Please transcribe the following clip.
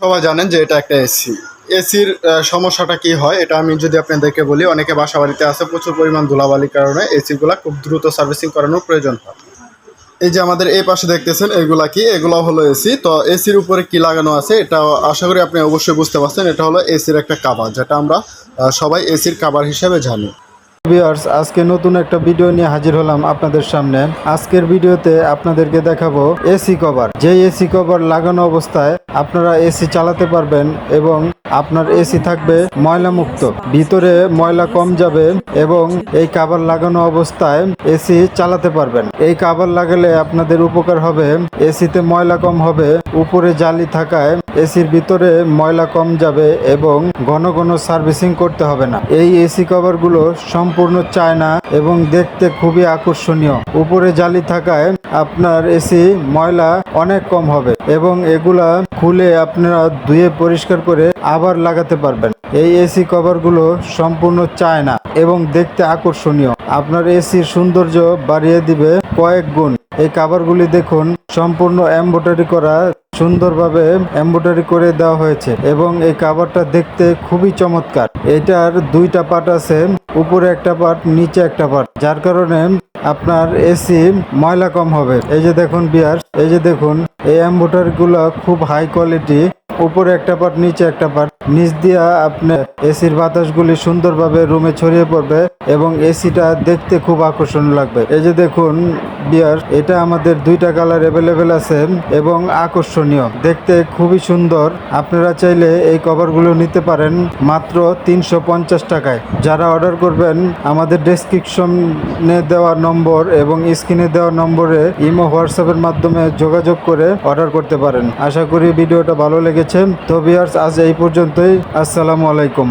সবাই জানেন যে এটা একটা এসি। এসির সমস্যাটা কি হয়, এটা আমি যদি আপনাদেরকে বলি, অনেকে বাসা বাড়িতে আছে, প্রচুর পরিমাণ ধুলাবালির কারণে এসিগুলা খুব দ্রুত সার্ভিসিং করানোর প্রয়োজন হয়। এই যে আমাদের এই পাশে দেখতেছেন, এগুলা কি? এগুলো হলো এসি। তো এসির উপরে কি লাগানো আছে, এটা আশা করি আপনি অবশ্যই বুঝতে পারছেন। এটা হলো এসির একটা কাভার যেটা আমরা সবাই এসির কাভার হিসেবে জানি। ভিউয়ার্স, আজকে নতুন একটা ভিডিও নিয়ে হাজির হলাম আপনাদের সামনে। আজকের ভিডিওতে আপনাদেরকে দেখাবো এসি কভার। যে এসি কভার লাগানো অবস্থায় আপনারা এসি চালাতে পারবেন এবং আপনার এসি থাকবে ময়লা মুক্ত ভিতরে ময়লা কম যাবে এবং এই কাভার লাগানো অবস্থায় এসি চালাতে পারবেন। এই কাভার লাগালে আপনাদের উপকার হবে এসিতে ময়লা কম হবে, উপরে জালি থাকায় এসির ভিতরে ময়লা কম যাবে এবং ঘন ঘন সার্ভিসিং করতে হবে না। এই এসি কভারগুলো সম্পূর্ণ চায়না এবং দেখতে খুবই আকর্ষণীয়। উপরে জালি থাকায় আপনার এসি ময়লা অনেক কম হবে এবং এগুলা খুলে আপনারা ধুয়ে পরিষ্কার করে আবার লাগাতে পারবেন। এই এসি কভারগুলো সম্পূর্ণ চায় না এবং দেখতে আকর্ষণীয়। আপনার এসির সৌন্দর্য বাড়িয়ে দিবে কয়েক গুণ। এই কাভারগুলি দেখুন, সম্পূর্ণ এমব্রয়ডারি করা, সুন্দরভাবে এমব্রয়ডারি করে দেওয়া হয়েছে এবং এই কাভারটা দেখতে খুবই চমৎকার। এটার দুইটা পার্ট আছে, উপরে একটা পার্ট নিচে একটা পার্ট যার কারণে আপনার এসি ময়লা কম হবে। এই যে দেখুন বিয়ার এই যে দেখুন, এই অ্যাম্বুটারগুলো গুলো খুব হাই কোয়ালিটি উপরে একটা পার্ট নিচে একটা পার্ট নিচ দিয়া আপনি এসির বাতাসগুলি সুন্দরভাবে রুমে ছড়িয়ে পড়বে এবং এসিটা দেখতে খুব আকর্ষণীয় লাগবে। এই যে দেখুন বিয়ার এটা আমাদের দুইটা কালার অ্যাভেলেবেল আছে এবং আকর্ষণীয়। দেখতে খুবই সুন্দর। আপনারা চাইলে এই কভারগুলো নিতে পারেন মাত্র তিনশো পঞ্চাশ টাকায়। যারা অর্ডার করবেন, আমাদের ডেসক্রিপশনে দেওয়া নম্বর এবং স্ক্রিনে দেওয়া নম্বরে ইমো, হোয়াটসঅ্যাপের মাধ্যমে যোগাযোগ করে অর্ডার করতে পারেন। আশা করি ভিডিওটা ভালো লেগেছে। তো বিয়ার্স আজ এই পর্যন্তই। আসসালামু আলাইকুম।